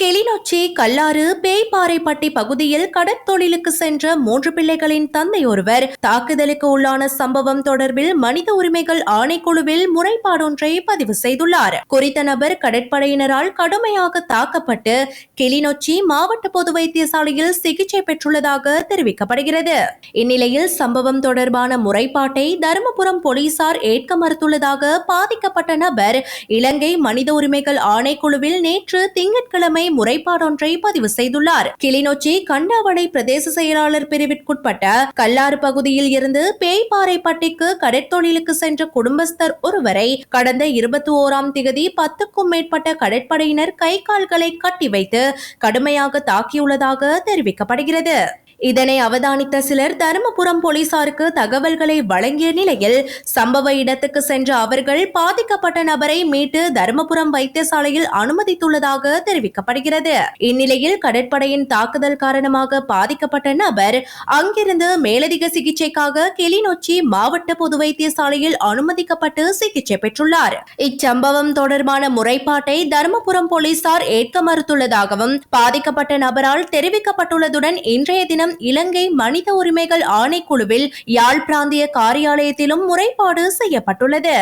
கிளிநொச்சி கல்லாறு பேய்பாறைப்பட்டி பகுதியில் கடற்தொழிலுக்கு சென்ற மூன்று பிள்ளைகளின் தந்தை ஒருவர். தாக்குதலுக்கு உள்ளான சம்பவம் தொடர்பில் மனித உரிமைகள் ஆணைக்குழுவில் முறைப்பாடொன்றை பதிவு செய்துள்ளார். குறித்த நபர் கடற்படையினரால் கடுமையாக தாக்கப்பட்டு கிளிநொச்சி மாவட்ட பொது வைத்தியசாலையில் சிகிச்சை பெற்றுள்ளதாக தெரிவிக்கப்படுகிறது. இந்நிலையில் சம்பவம் தொடர்பான முறைப்பாட்டை தருமபுரம் போலீசார் ஏற்க மறுத்துள்ளதாக பாதிக்கப்பட்ட நபர் இலங்கை மனித உரிமைகள் ஆணைக்குழுவில் நேற்று திங்கட்கிழமை முறைப்பாடொன்றை பதிவு செய்துள்ளார். கிளிநொச்சி கண்டாவளை பிரதேச செயலாளர் பிரிவிற்குட்பட்ட கல்லாறு பகுதியில் இருந்து பேய்பாறைப்பட்டிக்கு கடற்தொழிலுக்கு சென்ற குடும்பஸ்தர் ஒருவரை கடந்த இருபத்தி ஓராம் திகதி பத்துக்கும் மேற்பட்ட கடற்படையினர் கை கால்களை கட்டி வைத்து கடுமையாக தாக்கியுள்ளதாக தெரிவிக்கப்படுகிறது. இதனை அவதானித்த சிலர் தருமபுரம் போலீசாருக்கு தகவல்களை வழங்கிய நிலையில் சம்பவ இடத்துக்கு சென்ற அவர்கள் பாதிக்கப்பட்ட நபரை மீட்டு தருமபுரம் வைத்தியசாலையில் அனுமதித்துள்ளதாக தெரிவிக்கப்படுகிறது. இந்நிலையில் கடற்படையின் தாக்குதல் காரணமாக பாதிக்கப்பட்ட நபர் அங்கிருந்து மேலதிக சிகிச்சைக்காக கிளிநொச்சி மாவட்ட பொது வைத்தியசாலையில் அனுமதிக்கப்பட்டு சிகிச்சை பெற்றுள்ளார். இச்சம்பவம் தொடர்பான முறைப்பாட்டை தருமபுரம் போலீசார் ஏற்க மறுத்துள்ளதாகவும் பாதிக்கப்பட்ட நபரால் தெரிவிக்கப்பட்டுள்ளதுடன் இன்றைய தினம் இலங்கை மனித உரிமைகள் ஆணைக்குழுவில் யாழ் பிராந்திய காரியாலயத்திலும் முறைப்பாடு செய்யப்பட்டுள்ளது.